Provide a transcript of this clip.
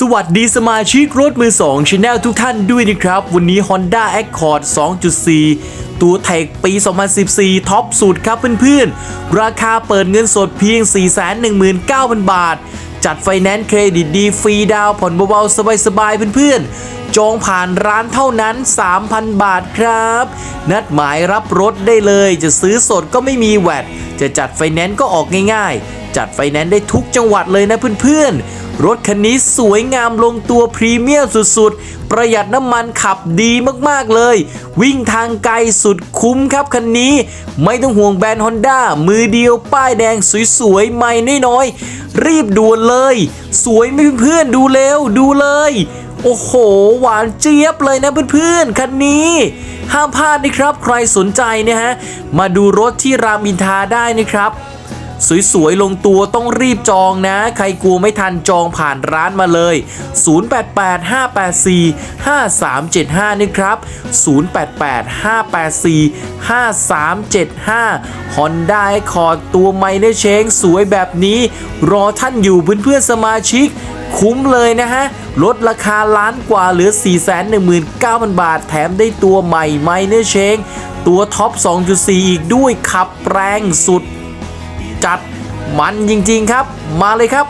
สวัสดีสมาชิกรถมือ2 Channel ทุกท่านด้วยนะครับ วันนี้ Honda Accord 2.4 ตัวเทคปี 2014 ท็อปสุดครับเพื่อนๆ ราคาเปิดเงินสดเพียง 419,000 บาท จัดไฟแนนซ์เครดิตดีฟรีดาวผ่อนเบาๆ สบายๆ เพื่อนๆ จองผ่านร้านเท่านั้น 3,000 บาทครับ นัดหมายรับรถได้เลย จะซื้อสดก็ไม่มีแวดจะจัดไฟแนนซ์ก็ออกง่ายๆ จัดไฟแนนซ์ได้ทุกจังหวัดเลยนะเพื่อนๆ รถคันนี้สวยงามลงตัวพรีเมียมสุดๆ ประหยัดน้ำมันขับดีมากๆเลย วิ่งทางไกลสุดคุ้มครับคันนี้ ไม่ต้องห่วงแบรนด์ฮอนด้ามือเดียวป้ายแดงสวยๆใหม่น้อยๆ รีบด่วนเลย สวยไหมเพื่อนดูเร็วดูเลย โอ้โห หวานเจี๊ยบเลยนะเพื่อนๆ คันนี้ห้ามพลาดนะครับ ใครสนใจนะฮะ มาดูรถที่รามอินทราได้นะครับ สวยๆ ลงตัวต้องรีบจองนะ ใครกลัวไม่ทันจองผ่านร้านมาเลย 0885845375 นะครับ 0885845375 Honda Accord ตัวไมเนเชงสวยแบบนี้ รอท่านอยู่เพื่อนๆสมาชิกคุ้มเลยนะฮะ ลดราคาล้านกว่าเหลือ 419,000 บาท แถมได้ตัวใหม่ไมเนเชง ตัวท็อป 2.4 อีกด้วยขับแรงสุด จัดมันจริงๆครับ มาเลยครับ